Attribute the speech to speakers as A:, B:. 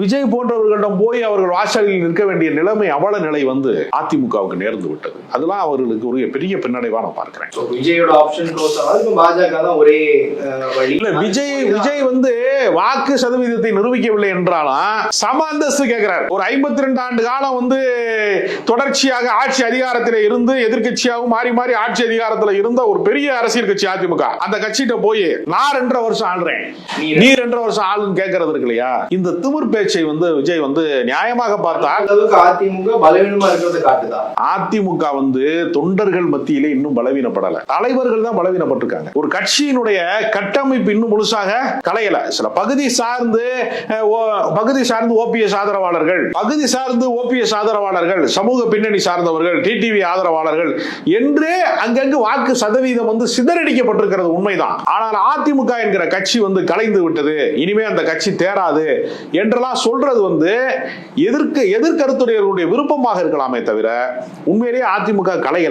A: விஜய் போன்றவர்களிடம் போய் அவர்கள் வாசலில் நிற்க வேண்டிய நிலைமை அவல நிலை வந்து அதிமுகவுக்கு நேர்ந்து விட்டது. அதெல்லாம் அவர்களுக்கு ஒரு பெரிய பின்னடைவா நான் பார்க்கிறேன்.
B: விஜயோட ஆப்ஷன் பாஜக தான் ஒரே வழி.
A: இல்ல விஜய் விஜய் வந்து வாக்கு சதவீதத்தை நிரூபிக்கவில்லை என்றாலும் சம அந்தஸ்து கேட்கிறார் ஒரு ஐம்பத்தி ரெண்டு ஆண்டு காலம் வந்து தொடர்ச்சியாக ஆட்சி அதிகாரத்தில் இருந்து எதிர்க்கட்சியாகவும் மாறி மாறி ஆட்சி அதிகாரத்துல இருந்த ஒரு பெரிய அரசியல் கட்சி அதிமுக. அந்த கட்சிகிட்ட போய் நான் ரெண்டரை வருஷம் ஆள்றேன்.
B: நீ
A: ரெண்டரை வருஷம் ஆளுன்னு கேட்கறது இருக்கு இல்லையா? இந்த திமிர் பேச்சை வந்து விஜய் வந்து நியாயமாக பார்த்தா
B: அதிமுக பலவீனமா இருக்கிறத காட்டுதா?
A: அதிமுக வந்து தொண்டர்கள் மத்தியிலே இன்னும் பலவீனப்படல. தலைவர்கள் தான் பலவீனப்பட்டிருக்காங்க. ஒரு கட்சியினுடைய கட்டமைப்பு இன்னும் முழுசாக கலையல சில பகுதி சார்ந்து ஓ- பகுதி சார்ந்து ஓபிஎஸ் ஆதரவாளர்கள். பகுதி சார்ந்து ஓபிஎஸ் ஆதரவாளர்கள் சமூக பின்னணி சார்ந்தவர்கள் டிடிவி ஆதரவாளர்கள் என்று அங்கங்கு வாக்கு சதவீதம் வந்து சிதறடிக்கப்பட்டிருக்கிறது உண்மைதான். ஆனால் அதிமுக என்கிற கட்சி வந்து கலைந்து விட்டது. இனிமே அந்த கட்சி தேராது என்றெல்லாம் சொல்றது வந்து எதிர்க்க எதிர்கருத்துடையவர்களுடைய விருப்பமாக இருக்கலாமே தவிர உண்மையிலேயே அதிமுக கலையலை